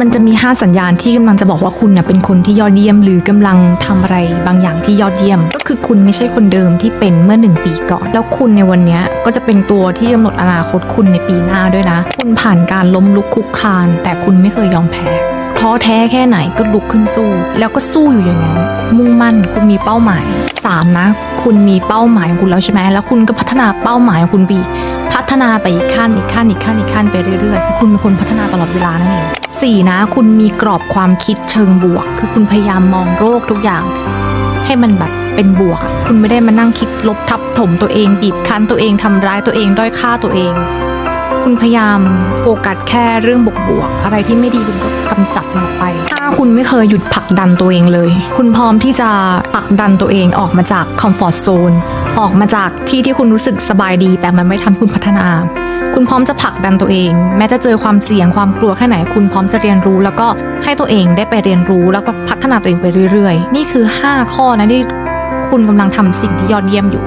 มันจะมี 5 สัญญาณที่กำลังจะบอกว่าคุณเนี่ยเป็นคนที่ยอดเยี่ยม หรือกำลังทำอะไรบางอย่างที่ยอดเยี่ยม ก็คือคุณไม่ใช่คนเดิมที่เป็นเมื่อ 1 ปีก่อน แล้วคุณในวันนี้ก็จะเป็นตัวที่กำหนดอนาคตคุณในปีหน้าด้วยนะ คุณผ่านการล้มลุกคลุกคลาน แต่คุณไม่เคยยอมแพ้ท้อแท้แค่ไหนก็ลุกขึ้นสู้ แล้วก็สู้อยู่อย่างนั้น มุ่งมั่นคุณมีเป้าหมายสามนะ คุณมีเป้าหมายของคุณแล้วใช่ไหมแล้วคุณก็พัฒนาเป้าหมายของคุณไปอีกพั ฒนาไปอีกขั้นอีกขั้นอีกขั้นอีกขั้นไปเรื่อยๆคือคุณเป็นคนพัฒนาตลอดเวลานั่นเองสี่นะ คุณมีกรอบความคิดเชิงบวก คือคุณพยายามมองโรคทุกอย่าง ให้มันแบบเป็นบวกอะคุณไม่ได้มานั่งคิดลบทับถมตัวเองบีบคั้นตัวเองทำร้ายตัวเองด้อยค่าตัวเอง คุณพยายามโฟกัสแค่เรื่องบวกๆอะไรที่ไม่ดีคุณก็กำจัดมันไปถ้าคุณไม่เคยหยุดผลักดันตัวเองเลย คุณพร้อมที่จะผลักดันตัวเองออกมาจากคอมฟอร์ z โซน ออกมาจากที่ที่คุณรู้สึกสบายดี แต่มันไม่ทำคุณพัฒนา คุณพร้อมจะผลักดันตัวเอง แม้จะเจอความเสี่ยงความกลัวแค่ไหน คุณพร้อมจะเรียนรู้ แล้วก็ให้ตัวเองได้ไปเรียนรู้แล้วก็พัฒนาตัวเองไปเรื่อย ๆ นี่คือ 5 ข้อนะที่คุณกำลังทำสิ่งที่ยอดเยี่ยมอยู่